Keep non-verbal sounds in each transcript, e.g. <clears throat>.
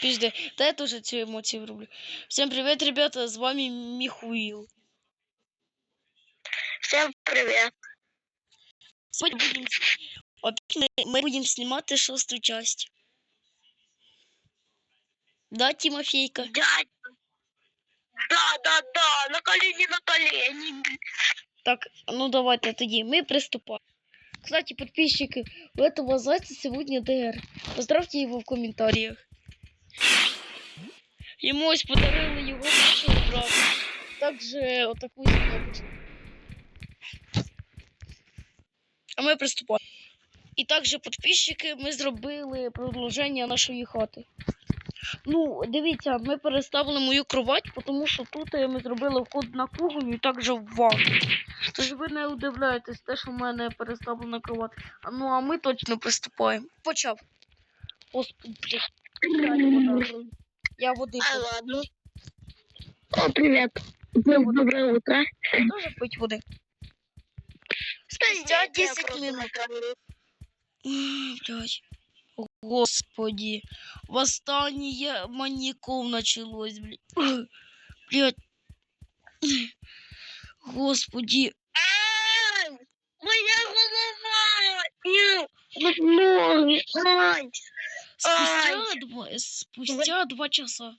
Пізде, та я теж цю емоцію роблю. Всім привіт, ребята, з вами Міхуїл. Всем привет. Сьогодні будем... Опять ми, ми будемо знімати шосту часть. Да, Тимофейка? Дядя. Да, да, да, на колени, на колени. Так, ну давайте тоді, ми приступаем. Кстати, подписчики, у этого зайца сегодня ДР. Поздравьте его в комментариях. Ему ось подарили його брата. Также вот такую коробочку. А ми приступаємо. І також подписчики ми зробили продовження нашої хати. Ну, дивіться, ми переставили мою кровать, тому що тут ми зробили вход на кухню і також в ванну. Тож ви не удивляєтесь, те, що в мене переставлена кровать. А ну а ми точно приступаємо. Почав. Господи, <clears throat> я води А ладно. О, привет. Доброе утро. Тоже пить води. Спустя Да нет, я 10 минут. Ай, Господи. Восстание маньяков началось, блядь. Блядь. Господи. Ай, моя голова. Нет, вот ноги. Ай. Спустя два, спустя два часа.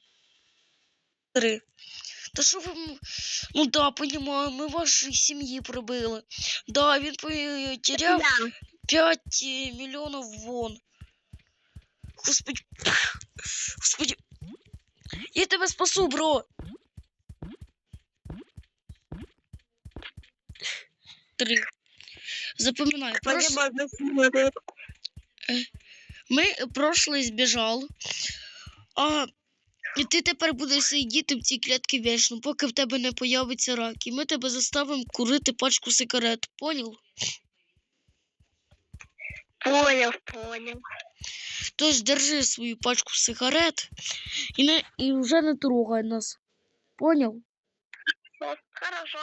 Три. Та що ви... Ну да, понимаю, ми вашій сім'ї прибили. Да, він потеряв Да. 5 мільйонів вон. Господи. Господи. Я тебе спасу, бро. Три. Запоминай. Прош... Понимаю, смотрю. Ми прошлий збіжав. А і ти тепер будеш сидіти в цій клітці вічно, поки в тебе не появиться рак. І ми тебе заставимо курити пачку сигарет. Понял? Понял, понял. Тож держи свою пачку сигарет і, не, і вже не трогай нас. Понял? Ну, Хорошо.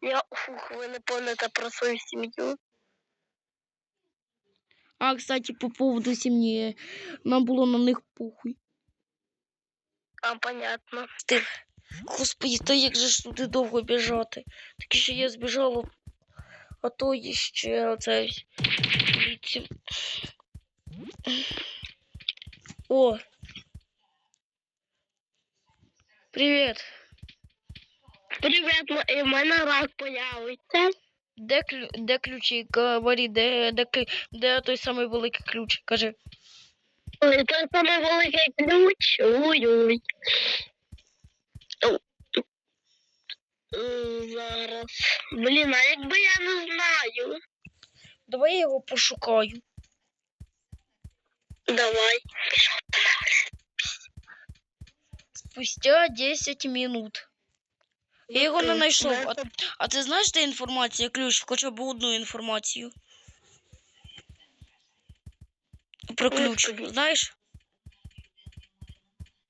Я, фух, вы не помните про свою семью. А, кстати, по поводу сім'ї. Нам було на них похуй. А, понятно. Ти. Господи, та як же ж туди довго біжати? Так що я збіжала, а то є ще оце. О. Привіт. І в мене рак появиться. Де, клю... де ключі? Говори, де, де, де той самий великий ключ? Кажи. Ой, це саме великий ключ. Ой-ой. Зараз. Блін, а якби я не знаю. Давай я його пошукаю. Давай. Спустя 10 минут. Я його не знайшов. А, а ти знаєш, де інформація? Ключ, хоча б одну інформацію. Про ключ. Знаєш?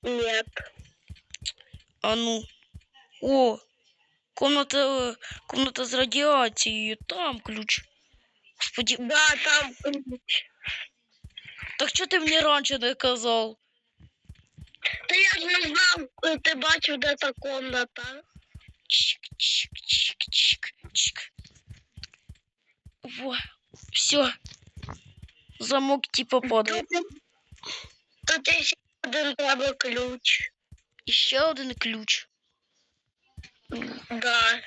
Нет. А ну. О, комната, комната з радіацією. Там ключ. Господи, Да, там ключ. так що ти мені раніше не казав? Та я ж не знав, е, ти бачив, де та комната. Чик, чик, чик, чик, чик. Во, все. Замок типа падає. Тут, тут є ще один треба ключ. І ще один ключ. Да.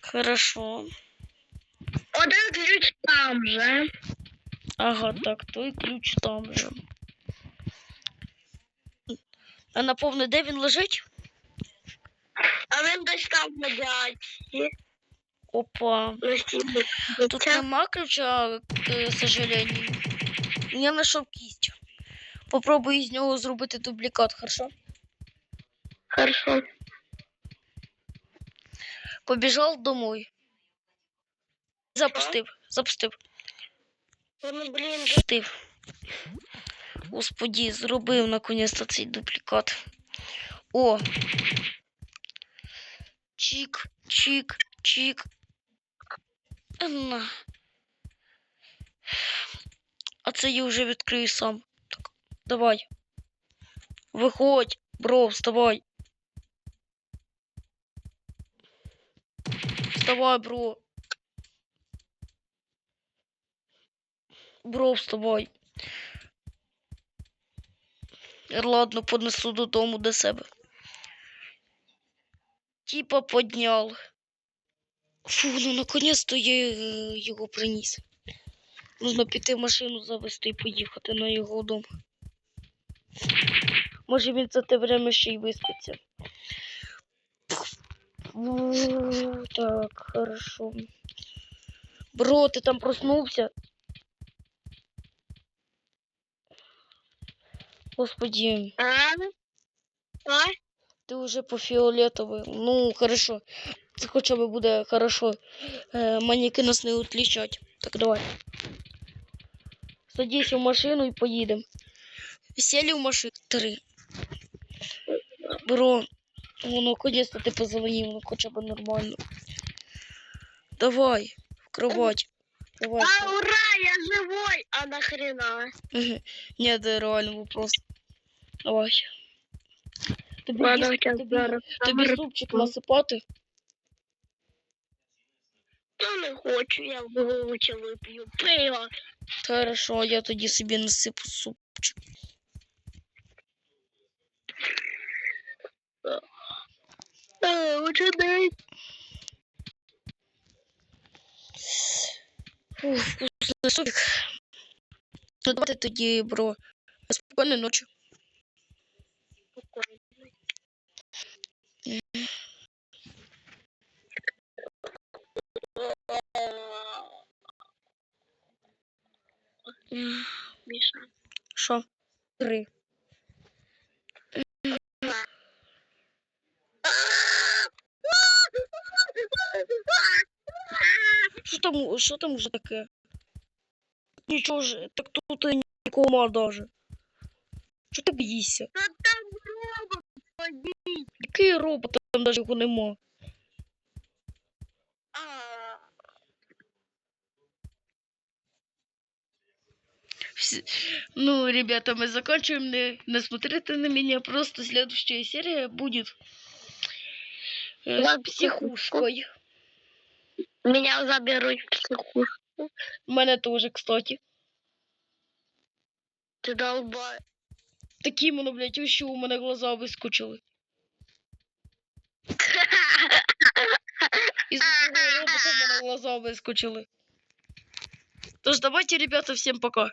Хорошо. Один ключ там же. Ага, так, той ключ там же. А наповне, де він лежить? А він десь там на дядьці. Опа. Тут нема ключа, к сожалению. Я знайшов кість. Попробую з нього зробити дублікат, хорошо? Хорошо. Побіжав домой. Запустив, запустив, Ну, блін, запустив. Господі, зробив наконець-то цей дублікат. О. Чик, чик, чик. На. А це я вже відкрию сам. Так, давай. Виходь, бро, вставай. Вставай, бро. Бро, вставай. Ладно, понесу додому до себе. Типа поднял. Фу, ну наконец-то я е, його приніс. Нужно піти машину завести і поїхати на його дом. Може він за те время ще й виспиться. Так, хорошо. Бро, ти там проснувся? Господи, А? А? ти вже по фіолетовий. Ну, хорошо. Це хоча б буде хорошо. Е, маньяки нас не отлічать. Так, давай. Садись в машину і поїдемо. Сели в машину. Три. Бро, ну, наконец-то ты позвонил, ну, хотя бы нормально. Давай, в кровать. Давай. А, ура, я живой! А нахрена? Мгм. Нет, это реально вопрос. Давай. Тобі, Ладно, їсти- тобі, зараз. тобі Зараз. супчик насипати? Я не хочу, я вивчила п'ю пиво. Хорошо, я тоді собі насипу супчик. Дай. Фух, вкусний супик. Ну, давайте тоді, бро. Спокійної ночі. Миша. Що? Три. Що там, що там вже таке? Нічого ж, так тут нікого нема даже. Що ти боїшся? Да там робот ходить Який робот там даже його нема? А, Вс- Ну, ребята, мы заканчиваем. Не, не смотрите на меня. Просто следующая серия будет э, с Ладно, психушкой. Меня заберут в психушку. У мене тоже, кстати. Ты долбай. Такі воно, блядь, ось у мене глаза вискочили. Робота в мене глаза вискочили. Тож давайте, ребята, всем пока.